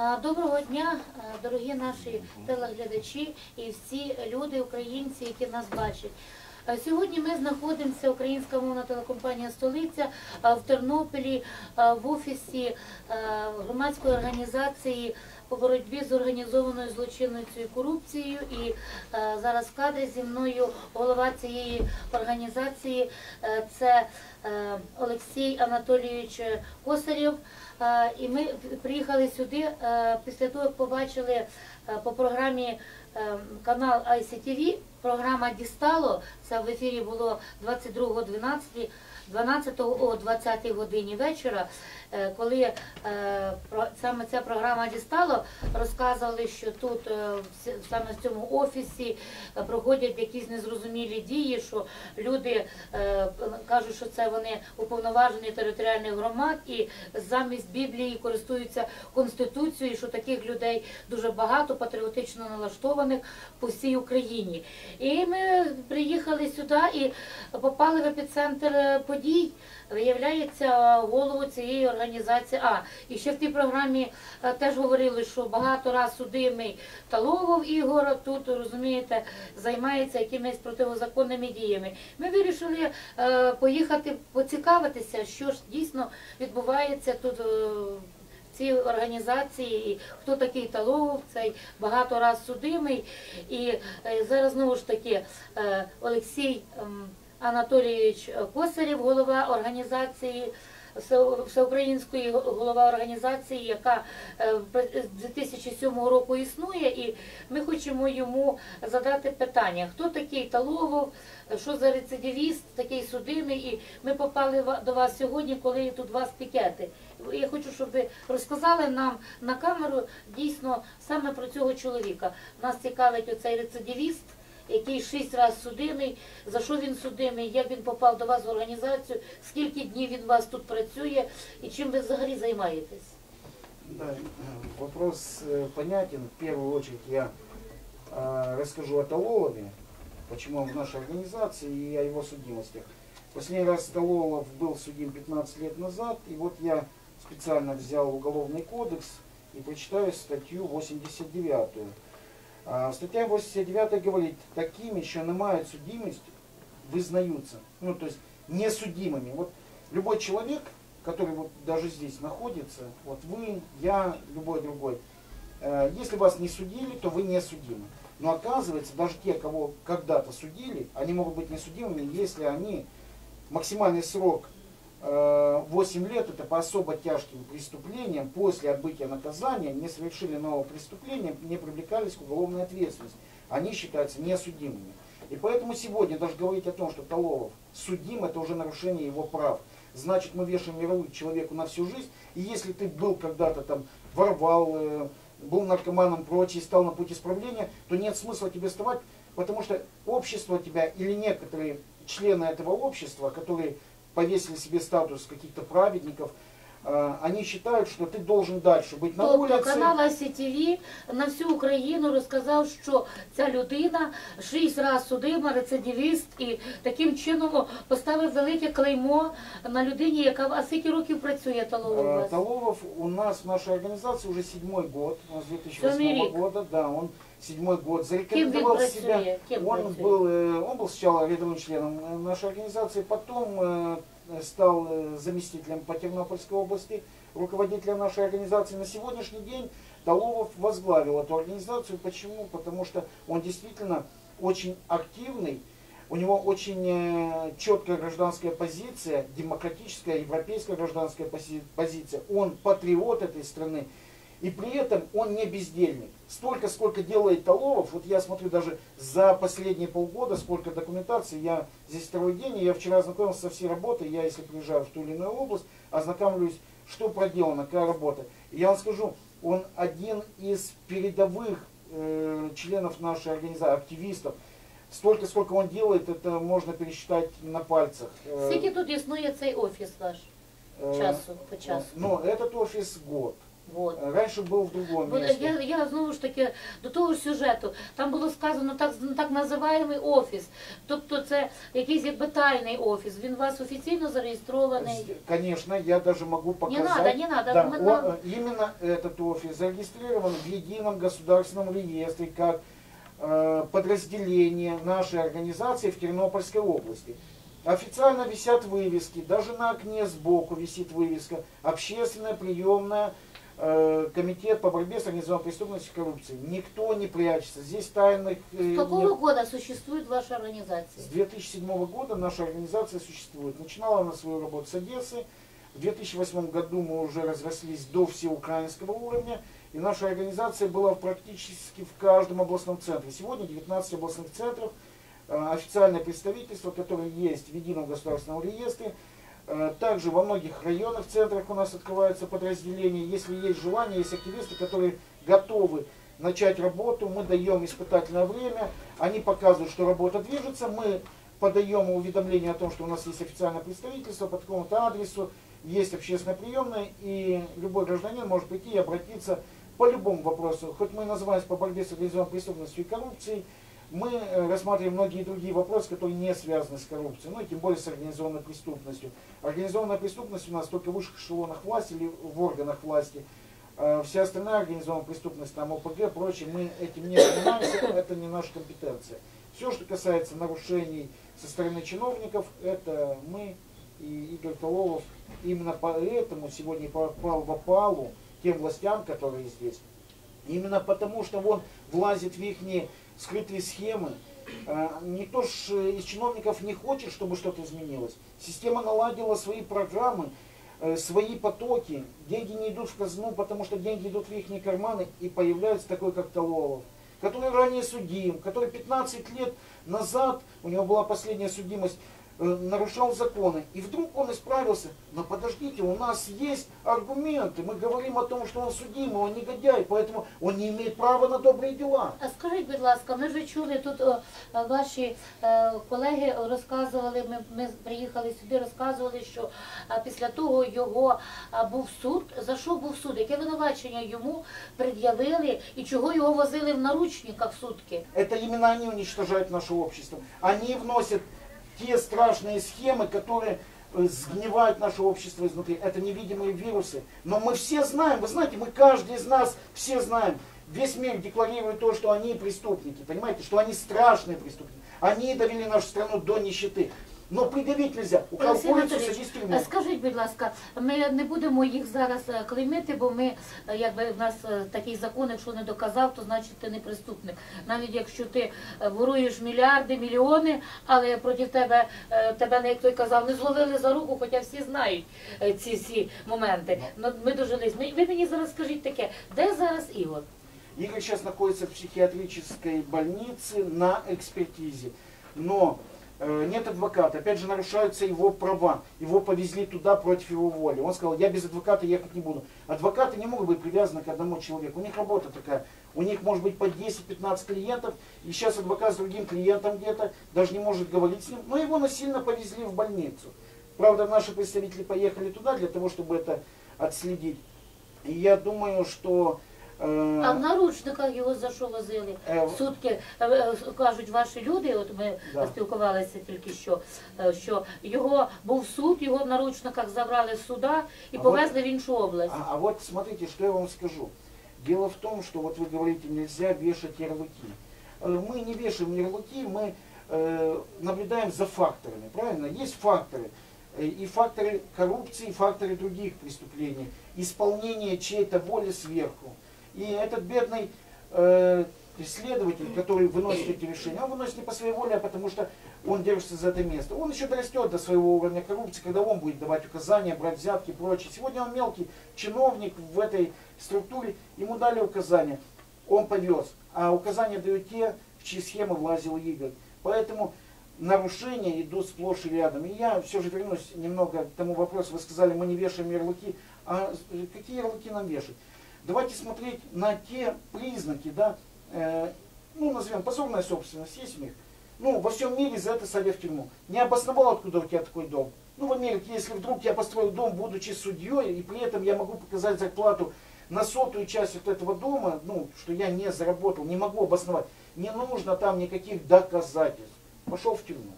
А, Доброго дня, е, дорогі наші телеглядачі і всі люди, українці, які нас бачать. Е, Сьогодні ми знаходимося, українська мовна телекомпанія Столиця е, в Тернополі е, в офісі е, громадської організації по боротьбі з організованою злочинною корупцією. І е, зараз в кадрі зі мною голова цієї організації е, це е, Олексій Анатолійович Косарєв. Е, І ми приїхали сюди е, після того, як побачили е, по програмі канал ICTV, програма Дістало, це в ефірі було 22.12, 12 о 20 годині вечора, коли е, саме ця програма дістало, розказували, що тут е, саме в цьому офісі е, проходять якісь незрозумілі дії, що люди е, кажуть, що це вони уповноважені територіальних громад і замість Біблії користуються конституцією, що таких людей дуже багато патріотично налаштованих по всій Україні. І ми приїхали сюди і попали в епіцентр е, подій. Виявляється, голову цієї організації. А, і ще в тій програмі е, теж говорили, що багато раз судимий Таловов Ігор тут, розумієте, займається якимись протизаконними діями. Ми вирішили е, поїхати поцікавитися, що ж дійсно відбувається тут. е, в цій організації, і хто такий Таловов, цей багато раз судимий. І зараз знову ж таки Олексій ем, Анатолійович Косарєв, голова організації. Все- Всеукраїнської голова організації, яка е, з 2007 року існує, і ми хочемо йому задати питання: хто такий Таловов, що за рецидивіст, такий судимий, і ми попали до вас сьогодні, коли тут вас пікети. Я хочу, щоб ви розказали нам на камеру дійсно саме про цього чоловіка. Нас цікавить оцей рецидивіст, який шість разів судимий, за що він судимий, як він попав до вас в організацію, скільки днів він у вас тут працює і чим ви взагалі займаєтесь. Да, э, вопрос э, понятен. В первую очередь я э, расскажу о Талолове, почему он в нашей организации и о его судимостях. Последний раз Талолов был судим 15 лет назад, и вот я специально взял уголовный кодекс и прочитаю статью 89. А, Стаття 89 говорит, такими, що не мають судимость, визнаются. Ну, то есть несудимыми. Вот любой человек, который вот даже здесь находится, вот вы, я, любой другой, э, если вас не судили, то вы не судимы. Но оказывается, даже те, кого когда-то судили, они могут быть несудимыми, если они максимальный срок 8 лет, это по особо тяжким преступлениям, после отбытия наказания не совершили нового преступления, не привлекались к уголовной ответственности. Они считаются несудимыми. И поэтому сегодня даже говорить о том, что Таловов судим, это уже нарушение его прав. Значит, мы вешаем ярлык человеку на всю жизнь. И если ты был когда-то там, воровал, э, был наркоманом, прочее, стал на путь исправления, то нет смысла тебе вставать, потому что общество тебя или некоторые члены этого общества, которые повесили себе статус каких-то праведников, э, они считают, что ты должен дальше быть на Тобто улице. канал ICTV на всю Україну розказав, що ця людина шість разів судима, рецидивіст, і таким чином поставив велике клеймо на людині, яка а скільки років працює Таловов у Э, вас? Таловов у нас в нашей организации уже седьмой год, у нас 2008 Семерик. года, да, он седьмой год Ким він зарекомендовал себя. працює? Ким Он працює? был, э, он был сначала рядовым членом э, нашей организации, потом э, стал э, заместителем по Тернопольской области, руководителем нашей организации. На сегодняшний день Таловов возглавил эту организацию. Почему? Потому что он действительно очень активный, у него очень э, четкая гражданская позиция, демократическая, европейская гражданская пози- позиция. Он патриот этой страны. И при этом он не бездельник. Столько, сколько делает Таловов, вот я смотрю даже за последние полгода, сколько документации, я здесь второй день, и я вчера ознакомился со всей работой, я если приезжаю в ту или иную область, ознакомлюсь, что проделано, какая работа. И я вам скажу, он один из передовых э, членов нашей организации, активистов. Столько, сколько он делает, это можно пересчитать на пальцах. Э, Скільки тут існує цей офіс ваш э, часу по часу? Ну, этот офис год. Вот. Раньше был в другом Бо месте. Я, я знову ж таки до того ж сюжету. Там було сказано так, так називаємий офіс. Тобто це якийсь якби тайний офіс. Він у вас офіційно зареєстрований. С- Конечно, я даже могу Не показать. надо, не надо. Да, мы- о- нам- э, именно этот офис зарегистрирован в едином государственном реестре как э, подразделение нашей организации в Тернопольской области. Официально висят вывески, даже на окне сбоку висит вывеска «Общественная приемная э, комитет по борьбе с организованной преступностью и коррупцией». Никто не прячется, здесь тайных э, С какого нет. года существует ваша организация? С 2007 года наша организация существует. Начинала она свою работу с Одессы. В 2008 году мы уже разрослись до всеукраинского уровня. И наша организация была практически в каждом областном центре. Сегодня 19 областных центров, э, официальное представительство, которое есть в едином государственном реестре. Э, Также во многих районных центрах у нас открываются подразделения. Если есть желание, есть активисты, которые готовы начать работу, мы даем испытательное время, они показывают, что работа движется, мы подаем уведомление о том, что у нас есть официальное представительство по такому-то адресу, есть общественная приемная, и любой гражданин может прийти и обратиться по любому вопросу. Хоть мы называемся по борьбе с организованной преступностью и коррупцией, мы э, рассматриваем многие другие вопросы, которые не связаны с коррупцией, ну и тем более с организованной преступностью. Организованная преступность у нас только в высших эшелонах власти или в органах власти. А Вся остальная организованная преступность, там ОПГ, прочее, мы этим не занимаемся, это не наша компетенция. Все, что касается нарушений со стороны чиновников, это мы и Игорь Кололов. Именно поэтому сегодня и попал в опалу тем властям, которые здесь. Именно потому, что он влазит в их скрытые схемы. Э, Никто ж э, из чиновников не хочет, чтобы что-то изменилось. Система наладила свои программы, э, свои потоки. Деньги не идут в казну, потому что деньги идут в их карманы, и появляется такой, как Тололов, который ранее судим, который 15 лет назад, у него была последняя судимость, нарушал законы. И вдруг он исправился. Но подождите, у нас есть аргументы. Мы говорим о том, что он судимый, он негодяй, поэтому он не имеет права на добрые дела. А скажіть, будь ласка, ми вже чули тут о, е, ваші е, колеги розказували. Ми, ми приїхали сюди, розказували, що а, після того його а, був суд. За що був суд? Яке винувачення йому пред'явили і чого його возили в наручниках сутки? Это именно они уничтожают наше общество. Они вносят те страшные схемы, которые э, сгнивают наше общество изнутри. Это невидимые вирусы. Но мы все знаем, вы знаете, мы каждый из нас все знаем. Весь мир декларирует то, что они преступники, понимаете, что они страшные преступники. Они довели нашу страну до нищеты. Но предъявить нельзя. Украл Олексій курицу, Анатолійович, садись в е, тюрьму. скажіть, будь ласка, ми не будемо їх зараз е, клеймити, бо ми, е, якби в нас е, такий закон, якщо не доказав, то значить ти не преступник. Навіть якщо ти е, воруєш мільярди, мільйони, але проти тебе, е, тебе не як той казав, не зловили за руку, хоча всі знають е, ці всі моменти. Ну, ми дожились. Ми- Ви мені зараз скажіть таке, де зараз Ігор? Игорь сейчас находится в психиатрической больнице на экспертизе. Но э, нет адвоката. Опять же, нарушаются его права. Его повезли туда против его воли. Он сказал, я без адвоката ехать не буду. Адвокаты не могут быть привязаны к одному человеку. У них работа такая. У них может быть по 10-15 клиентов. И сейчас адвокат с другим клиентом где-то даже не может говорить с ним. Но его насильно повезли в больницу. Правда, наши представители поехали туда для того, чтобы это отследить. И я думаю, что... э, А в наручниках його за що возили? Е, в- Сутки е, е, кажуть ваші люди, от ми Да. спілкувалися тільки що, е, що його був суд, його в наручниках забрали з суда і А повезли в іншу область. А, а вот смотрите, что я вам скажу. Дело в том, что вот вы говорите, нельзя вешать ярлыки. Э, Мы не вешаем ярлыки, мы э, наблюдаем за факторами, правильно? Есть факторы. Э, И факторы коррупции, и факторы других преступлений. Исполнение чьей-то воли сверху. И этот бедный э, исследователь, который выносит эти решения, он выносит не по своей воле, а потому что он держится за это место. Он еще дорастет до своего уровня коррупции, когда он будет давать указания, брать взятки и прочее. Сегодня он мелкий чиновник в этой структуре, ему дали указания, он повез. А указания дают те, в чьи схемы влазил Игорь. Поэтому нарушения идут сплошь и рядом. И я все же вернусь немного к тому вопросу. Вы сказали, мы не вешаем ярлыки. А какие ярлыки нам вешать? Давайте смотреть на те признаки, да, э, ну, назовем, позорная собственность есть у них. Ну, во всем мире за это садят в тюрьму. Не обосновал, откуда у тебя такой дом. Ну, в Америке, если вдруг я построил дом, будучи судьей, и при этом я могу показать зарплату на сотую часть вот этого дома, ну, что я не заработал, не могу обосновать. Не нужно там никаких доказательств. Пошел в тюрьму.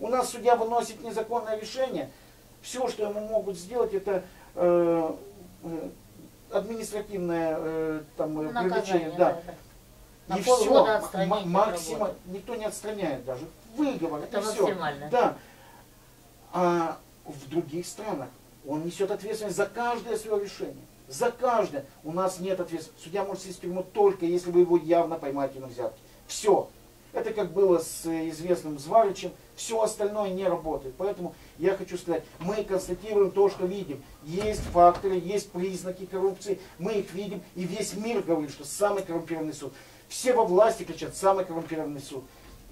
У нас судья выносит незаконное решение. Все, что ему могут сделать, это э, э, административное э, там, э, Наказание, привлечение. да, Да. И все, максимум, никто не отстраняет даже. Выговор, Это и все. Да. А в других странах он несет ответственность за каждое свое решение. За каждое. У нас нет ответственности. Судья может сесть в тюрьму только если вы его явно поймаете на взятке. Все. Это как было с э, известным Зваричем. Все остальное не работает. Поэтому я хочу сказать, мы констатируем то, что видим. Есть факторы, есть признаки коррупции. Мы их видим. И весь мир говорит, что самый коррумпированный суд. Все во власти кричат, самый коррумпированный суд.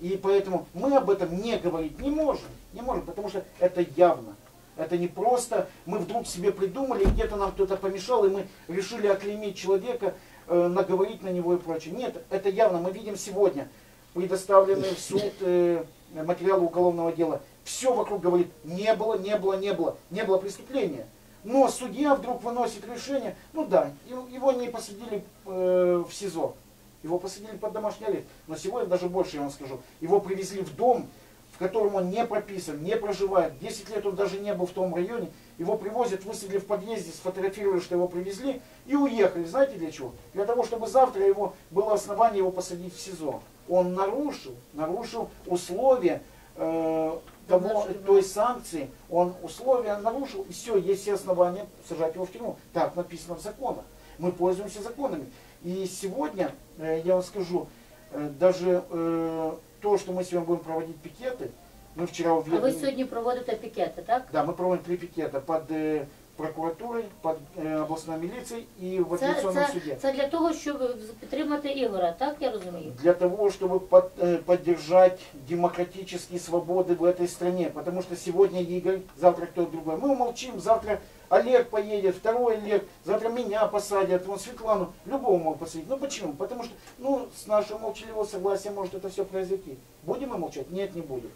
И поэтому мы об этом не говорить не можем. Не можем, потому что это явно. Это не просто мы вдруг себе придумали, где-то нам кто-то помешал, и мы решили оклеймить человека, э, наговорить на него и прочее. Нет, это явно. Мы видим сегодня предоставленные в суд э, материалы уголовного дела. Все вокруг говорит, не было, не было, не было, не было преступления. Но судья вдруг выносит решение, ну да, его не посадили э, в СИЗО, его посадили под домашний арест. Но сегодня даже больше я вам скажу, его привезли в дом, в котором он не прописан, не проживает. 10 лет он даже не был в том районе. Его привозят, высадили в подъезде, сфотографировали, что его привезли, и уехали. Знаете для чего? Для того, чтобы завтра его было основание его посадить в СИЗО. Он нарушил, нарушил условия э, того, той санкции, он условия нарушил, и все, есть все основания сажать его в тюрьму. Так написано в законах. Мы пользуемся законами. И сегодня, э, я вам скажу, э, даже э, то, что мы сегодня будем проводить пикеты, мы вчера А увидели... ви сьогодні проводите пікети, так? Да, мы проводим три пикета под э, прокуратурой, под э, областной милицией и в Це, апелляционном це, суде. це для того, щоб підтримати Ігора, так я розумію? Для того, чтобы под- э, поддержать демократические свободы в этой стране. Потому что сегодня Игорь, завтра кто-то другой. Мы умолчим, завтра Олег поедет, второй Олег, завтра меня посадят, вон Светлану, любого могут посадить. Ну почему? Потому что ну, с нашего молчаливого согласия может это все произойти. Будем мы молчать? Нет, не будем.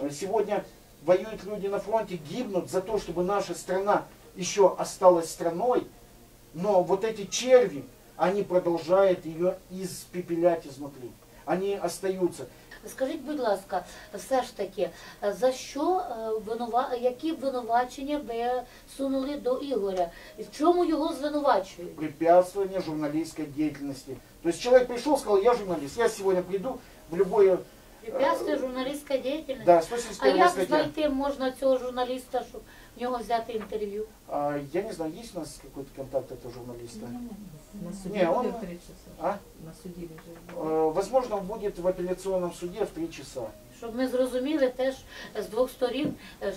Э, Сегодня воюют люди на фронте, гибнут за то, чтобы наша страна еще осталась страной, но вот эти черви, они продолжают ее испепелять изнутри. Они остаются. Скажіть, будь ласка, все ж таки, за що е, винува... які винувачення ви сунули до Ігоря? І в чому його звинувачують? Препятствование журналистской деятельности. То есть человек пришел, сказал, я журналист, я сегодня приду в любое... Препятствує журналістська діяльність? Да, А 171 як статья. знайти можна цього журналіста, щоб в нього взяти інтерв'ю? А, я не знаю, есть у нас какой-то контакт этого журналиста? На суді Не, он- в три часа. А? На вже. Э, Возможно, он будет в апелляционном суде в три часа. Щоб ми зрозуміли теж з двох сторін, е,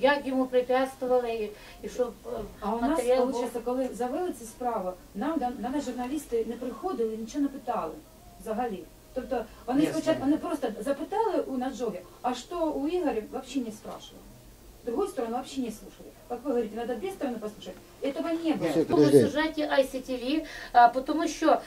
як йому препятствували, і, і щоб е, А у нас, матеріал був. коли завели цю справу, нам нас журналісти не приходили, нічого не питали взагалі. Тобто вони спочатку вони просто запитали у Наджові, а що у Ігоря взагалі не спрашивали. Другую сторону вообще не слушали. Как вы говорите, надо две стороны послушать. Этого не было. Нет. в тому сюжеті ICTV, тому що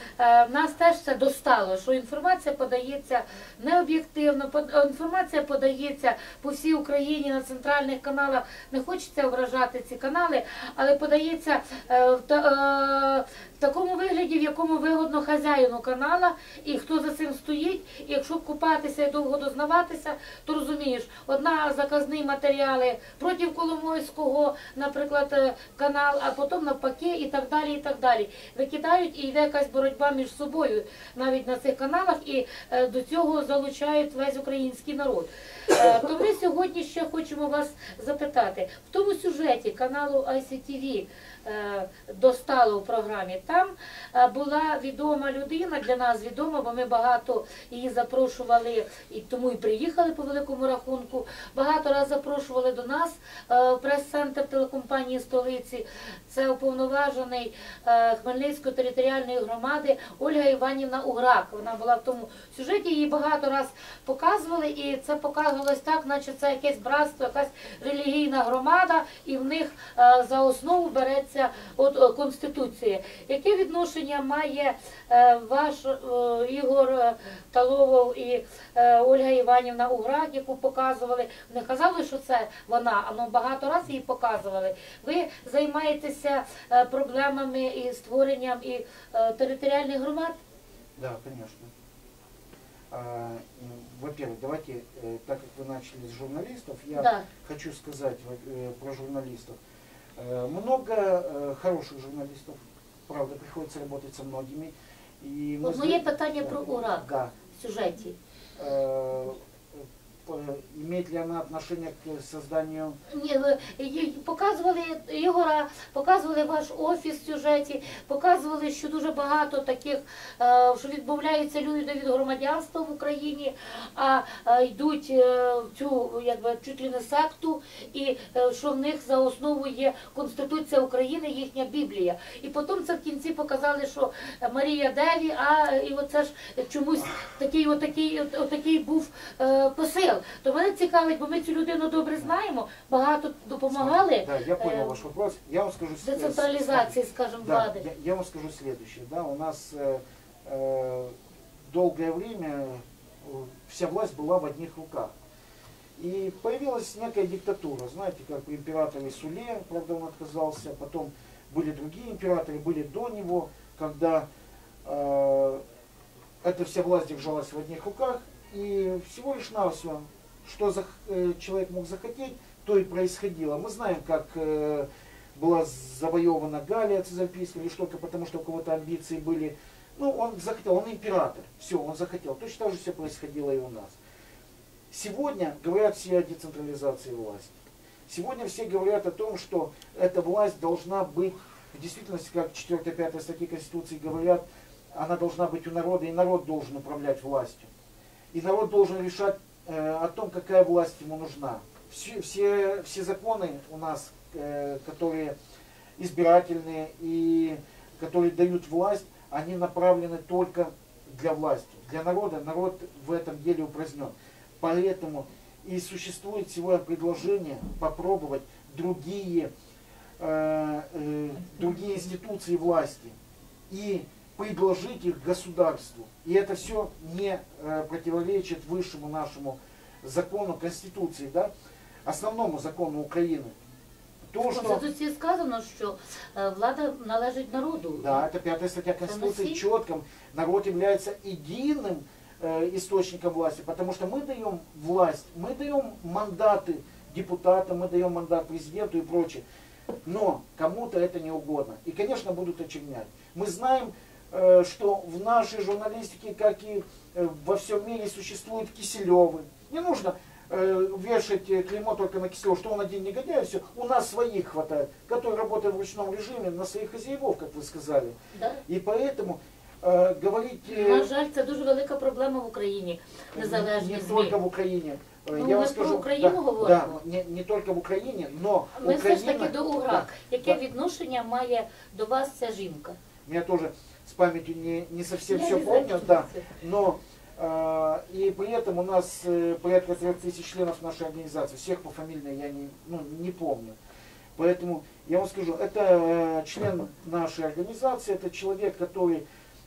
нас теж це достало, що інформація подається необ'єктивно, інформація подається по всій Україні на центральних каналах. Не хочеться вражати ці канали, але подається е, в, е, в такому вигляді, в якому вигодно хазяїну канала, і хто за цим стоїть. І якщо купатися і довго дознаватися, то розумієш, одна заказні матеріали проти Коломойського, наприклад, е, канал, а потім навпаки і так далі. і так далі. Викидають і йде якась боротьба між собою навіть на цих каналах, і е, до цього залучають весь український народ. Е, То ми сьогодні ще хочемо вас запитати в тому сюжеті каналу ICTV достало в програмі. Там е, була відома людина для нас відома, бо ми багато її запрошували і тому і приїхали по великому рахунку. Багато раз запрошували до нас е, в прес-центр телекомпанії столиці. Це уповноважений е, Хмельницької територіальної громади Ольга Іванівна Уграк. Вона була в тому сюжеті. Її багато раз показували, і це показувалось так, наче це якесь братство, якась релігійна громада, і в них е, за основу береться стосується от е, конституції. Яке відношення має е, ваш е, Ігор е, Таловов і е, Ольга Іванівна Уграк, яку показували? Не казали, що це вона, але багато разів її показували. Ви займаєтеся е, проблемами і створенням і е, територіальних громад? Да, конечно. А, и, Во-первых, давайте, э, так как вы начали с журналистов, я Да. хочу сказать во- э, про журналистов. Э, Много э, хороших журналистов, правда, приходится работать со многими. И мы От зна- моє питання про Урак Да. в сюжеті. Э, Имеет ли она отношение к созданию Ні, показували Ігора, показували ваш офіс в сюжеті, показували, що дуже багато таких, е, що відмовляються люди від громадянства в Україні, а е, йдуть е, в цю якби чуть ли не секту, і е, що в них за основу є Конституція України, їхня Біблія. І потім це в кінці показали, що Марія Деві, а і оце ж чомусь такий, отакий, отакий був е, посил. То мене цікавить, бо ми цю людину добре знаємо, багато допомагали Да, я понял э, ваш вопрос. Я вам скажу... с- децентралізації, скажімо, Да, влади. я, я вам скажу следующее. Да, у нас э, э, долгое время э, вся власть была в одних руках. И появилась некая диктатура, знаете, как при императоре Суле, правда он отказался, потом были другие императоры, были до него, когда э, эта вся власть держалась в одних руках, и всего лишь навсего, что э, человек мог захотеть, то и происходило. Мы знаем, как э, была завоевана Галия Цезальпийская, лишь только потому, что у кого-то амбиции были. Ну, он захотел, он император, все, он захотел. Точно так же все происходило и у нас. Сегодня говорят все о децентрализации власти. Сегодня все говорят о том, что эта власть должна быть, в действительности, как 4-5 статьи Конституции говорят, она должна быть у народа, и народ должен управлять властью. И народ должен решать э, о том, какая власть ему нужна. Все, все, все законы у нас, э, которые избирательные и которые дают власть, они направлены только для власти. Для народа народ в этом деле упразднен. Поэтому и существует сегодня предложение попробовать другие, э, э, другие институции власти и предложить их государству. И это все не э, противоречит высшему нашему закону, Конституции, да, основному закону України. То, В что... Конституції сказано, що е, влада належить народу. Да, это пятая статья Конституции Согласись. четко. Народ является единым э, источником власти, потому что мы даем власть, мы даем мандаты депутатам, мы даем мандат президенту и прочее. Но кому-то это не угодно. И, конечно, будут очернять. Мы знаем, э, что в нашей журналистике, как и э, во всем мире, существуют Киселевы. Не нужно э, вешать э, клеймо только на Киселева, что он один негодяй, все. У нас своих хватает, которые работают в ручном режиме, на своих хозяевов, как вы сказали. Да? И поэтому э, говорить э, На жаль, це дуже велика проблема в Україні. не, Незалежні не ЗМІ. только в Украине. Э, Ну, Я вам мы про скажу, Украину да, говорим. да, не, не только в Украине, но Ми все ж Украина, таки до УРАК. Да, Яке да. відношення має до вас ця жінка? у меня тоже с памятью не, не совсем Я все не помню, знаю, да, но э, и при этом у нас э, порядка трех тысяч членов нашей организации, всех пофамильно я не, ну, не помню. Поэтому я вам скажу, это э, член нашей организации, это человек, который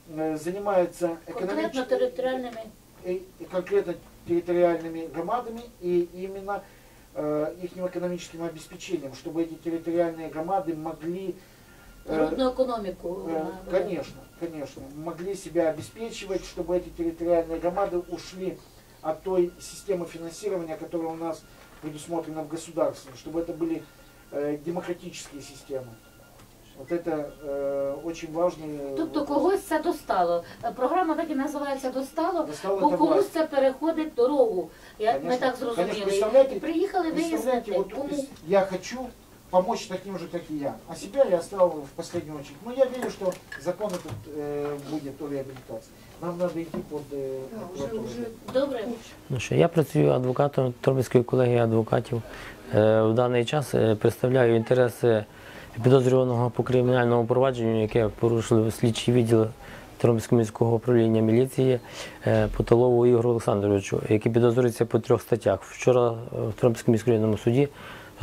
э, занимается Конкретно экономической- територіальними и- и конкретно территориальными громадами и именно э, их экономическим обеспечением, чтобы эти территориальные громады могли, э, народну економіку. э, вона веде. конечно, конечно, могли себя обеспечивать, чтобы эти территориальные громады ушли от той системы финансирования, которая у нас предусмотрена в государстве, чтобы это были э, демократические системы. Вот это э, очень важный э, Тобто вопрос. когось це достало. Е, Програма так і називається Достало, Достало бо это комусь власть. це переходить дорогу. Я, ми Конечно. так Конечно, зрозуміли. представляете, І приїхали Представляете, вияснити, вот кому. я хочу помочь таким же, как и я. А себя я оставил в последнюю очередь. Но я верю, что закон этот э, будет о реабилитации. Нам надо идти под э, прокуратуру. Добре. Ну що, я працюю адвокатом Тернопільської колегії адвокатів. Е, В даний час е, представляю інтереси підозрюваного по кримінальному провадженню, яке порушили слідчий відділ Тернопільського міського управління міліції е, Потолову Ігору Олександровичу, який підозрюється по трьох статтях. Вчора е, в Тернопільському міськрайонному суді е,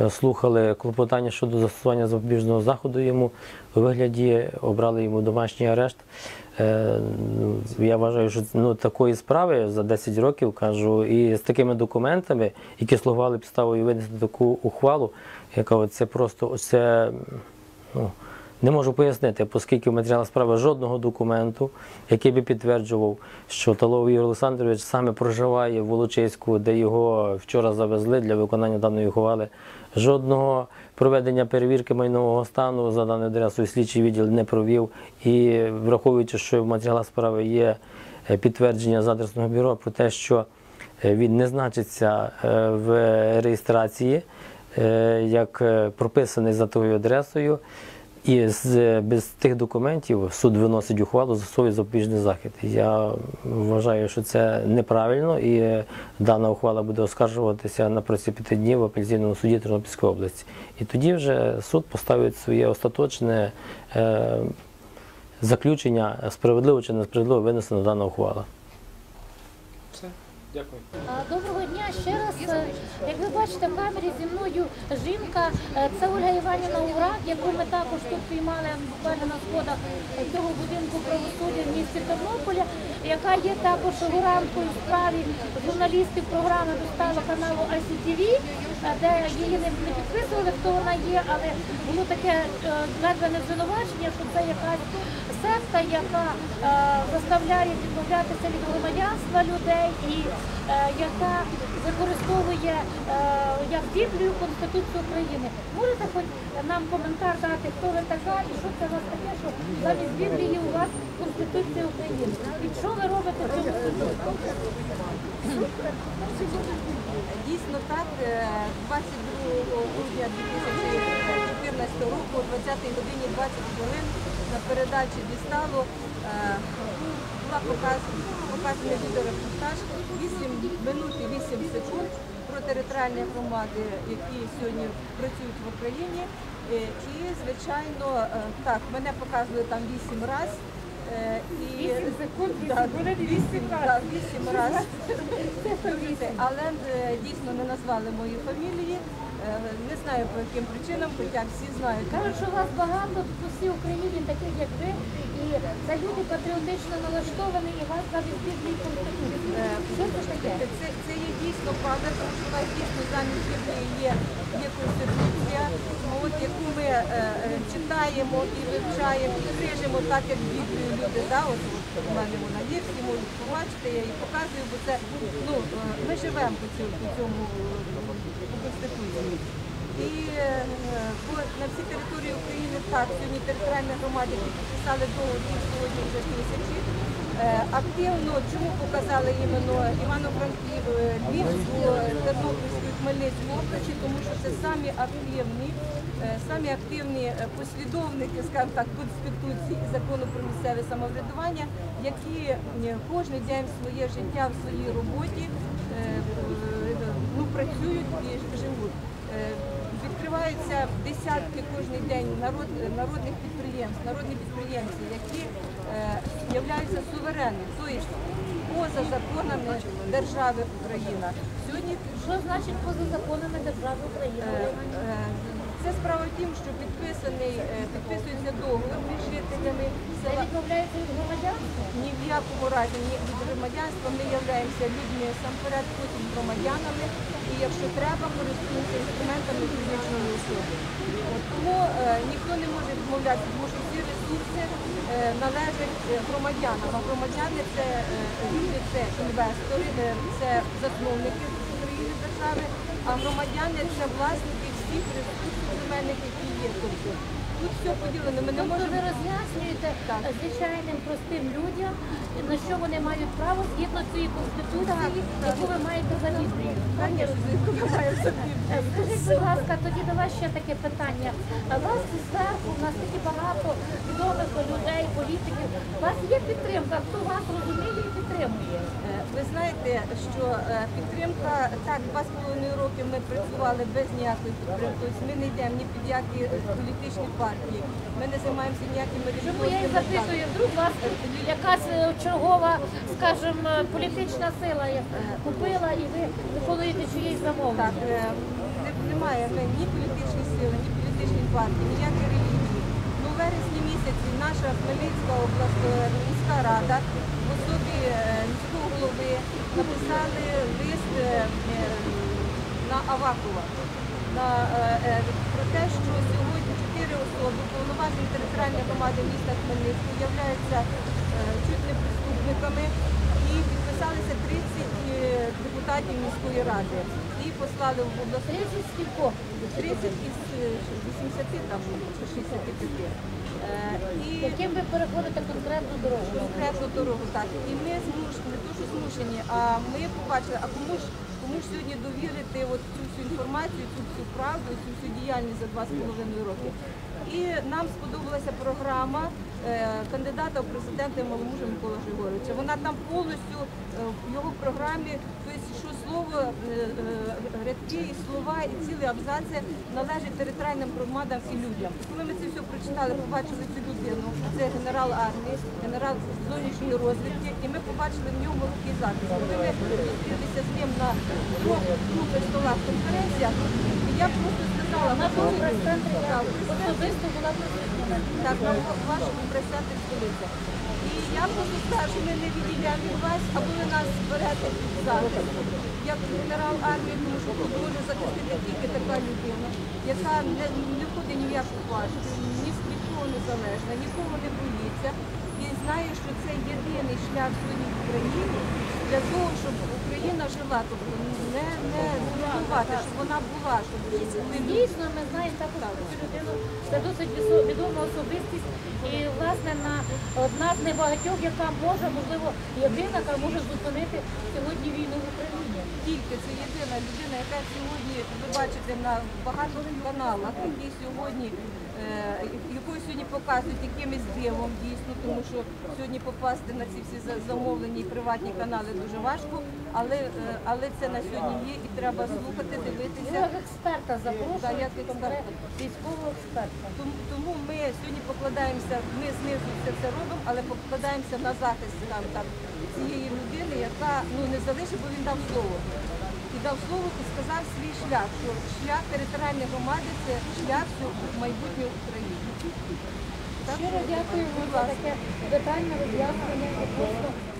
слухали клопотання щодо застосування запобіжного заходу йому у вигляді, обрали йому домашній арешт. Е, ну, Я вважаю, що ну, такої справи за 10 років кажу, і з такими документами, які слугували підставою винести таку ухвалу, яка це просто оце, ну, не можу пояснити, оскільки в матеріалах справи жодного документу, який би підтверджував, що Талов Ігор Олександрович саме проживає в Волочиську, де його вчора завезли для виконання даної ухвали. Жодного проведення перевірки майнового стану за даною адресою слідчий відділ не провів. І враховуючи, що в матеріалах справи є е, підтвердження з адресного бюро про те, що е, він не значиться е, в реєстрації, як прописаний за тою адресою. І з, без тих документів суд виносить ухвалу за запобіжний захід. Я вважаю, що це неправильно, і дана ухвала буде оскаржуватися на протязі п'яти днів в апеляційному суді Тернопільської області. І тоді вже суд поставить своє остаточне е, заключення, справедливо чи несправедливо винесена дана ухвала. Дякую. Доброго дня ще раз. Е, Як ви бачите, в камері зі мною жінка, е, це Ольга Іванівна Урак, яку ми також тут піймали буквально на сходах цього будинку правосуддя в місті Тернополя, яка є також фігуранткою в справі журналістів програми «Достава» каналу ICTV, е, де її не підписували, хто вона є, але було таке зведене звинувачення, що це якась секта, яка е, заставляє відмовлятися від громадянства людей і е, яка використовує е, як Біблію Конституцію України. Можете хоч нам коментар дати, хто ви така і що це у вас таке, що замість Біблії у вас Конституція України? І що ви робите в цьому суді? Дійсно так, Е, 22 грудня 2014 року, о 20 годині 20 хвилин на передачі дістало е, була показ- показаний відеорепортаж 8 минут і 8 секунд про територіальні громади, які сьогодні працюють в Україні. Е, І, звичайно, е, так, мене показували там 8 разів. І 8 секунд, 8, да, 8 разів. Але е, дійсно не назвали мої фамілії. Е, Не знаю по яким причинам, хоча всі знають. Кажуть, що вас багато по всій Україні, таких як ви, і це люди патріотично налаштовані, і вас замість Біблії Конституції. Е, Що це таке? Це, це є дійсно правда, тому що у нас дійсно замість Біблії є, є конституція, от, яку ми е, е, читаємо і вивчаємо, і крижимо так, як Біблію люди. Да? От, от, у мене вона є, всі можуть побачити, я її показую, бо це ну, ми живемо по цьому, по цьому конституції. І е, на всій території України так, сьогодні територіальні громади підписали договір, сьогодні вже тисячі. Е, Активно чому показали іменно Івано-Франків, е, Львівську, Тернопільську і Хмельницьку області, тому що це самі активні, самі активні послідовники, скажімо так, Конституції і закону про місцеве самоврядування, які кожен день своє життя в своїй роботі працюють і живуть. Е, Відкриваються десятки кожен день народ, народних підприємств, народні підприємці, які е, являються суверенними, тобто поза законами держави Україна. Сьогодні Що значить поза законами держави е, України? Це справа в тім, що підписаний, е, підписується договір між жителями Це села. відмовляється від громадянства? Ні в якому разі ні від громадянства ми являємося людьми самперед, потім громадянами, і якщо треба, користуємося інструментами фізичної особи. Тому е, ніхто не може відмовлятися, тому що всі ресурси е, належать громадянам. А громадяни це е, люди, це інвестори, це засновники України держави, а громадяни це власники всіх ресурсів земельних, які є. Тобто тут все поділено. Ми не Тобто можемо ви роз'яснюєте Так. звичайним простим людям, на що вони мають право згідно цієї конституції, яку ви маєте за Звісно, ми маємо собі. Е, Скажіть, будь ласка, тоді до вас ще таке питання. Е, Вас зверху, у нас такі багато відомих людей, політиків. У вас є підтримка, хто вас розуміє і підтримує? Е, Ви знаєте, що е, підтримка, так, два з половиною роки ми працювали без ніякої підтримки, тобто ми не йдемо ні під які політичні партії, ми не займаємося ніякими Чому я і запитую, вдруг вас якась е, чергова, скажімо, політична сила купила і ви виконуєте чиїсь Так, замовлення? не немає ми ні політичні сили, ні політичні партії, ніякі релігії. Ну, у вересні місяці наша Хмельницька обласна міська рада особі е, міського голови написали лист е, е, на Авакова про те, що сьогодні чотири особи повноважені територіальної громади міста Хмельницького являються чуть не преступниками і підписалися 30 е, депутатів міської ради і послали в обласну 30 скількох? 30 із е, 80 там чи 65. Е, І Яким ви переходите конкретну дорогу? конкретну дорогу, так. І ми змушені, не то, що змушені, а ми побачили, а кому ж кому ж сьогодні довірити от цю всю інформацію, цю всю правду, цю всю діяльність за два з половиною роки. І нам сподобалася програма е, кандидата в президенти Маломужа Микола Григоровича. Вона там повністю е, в його програмі, тобто, що слово, е, рядки і слова, і цілі абзаці належать територіальним громадам і людям. Коли ми це все прочитали, побачили цю людину, це генерал армії, генерал зовнішньої розвідки, і ми побачили в ньому великий захист. Коли ми зустрілися з ним на двох круглих столах конференціях, я просто сказала, На тому прес-центрі я особисто вашому прес-центрі столиця. І я просто скажу, що ми не відійдемо від вас, або ви нас берете під захист. Як генерал армії, тому що тут може захистити тільки така людина, яка не, не входить ні в яку пашу, ні з нікого не залежна, нікого не боїться. Знає, що це єдиний шлях сьогодні в Україні для того, щоб Україна жила, тобто не, не щоб вона була, щоб Дійсно, ми знаємо про людину. Це досить відома особистість. І, власне, на одна з небагатьох, яка може, можливо, єдина, яка може зупинити сьогодні війну в Україні. тільки це єдина людина, яка сьогодні ви бачите на багатьох каналах, які сьогодні якою сьогодні показують якимось дивом дійсно, тому що сьогодні попасти на ці всі замовлені і приватні канали дуже важко, але, е, але це на сьогодні є і треба слухати, дивитися. як експерта запрошую, як експерта. військового експерта. Тому, тому ми сьогодні покладаємося, ми знизу це все робимо, але покладаємося на захист там, там, цієї людини, яка ну, не залишить, бо він дав слово. Дав слово і сказав свій шлях, що шлях територіальної громади це шлях в майбутнє України. Щиро дякую. дякуємо за таке детальне роз'яснення.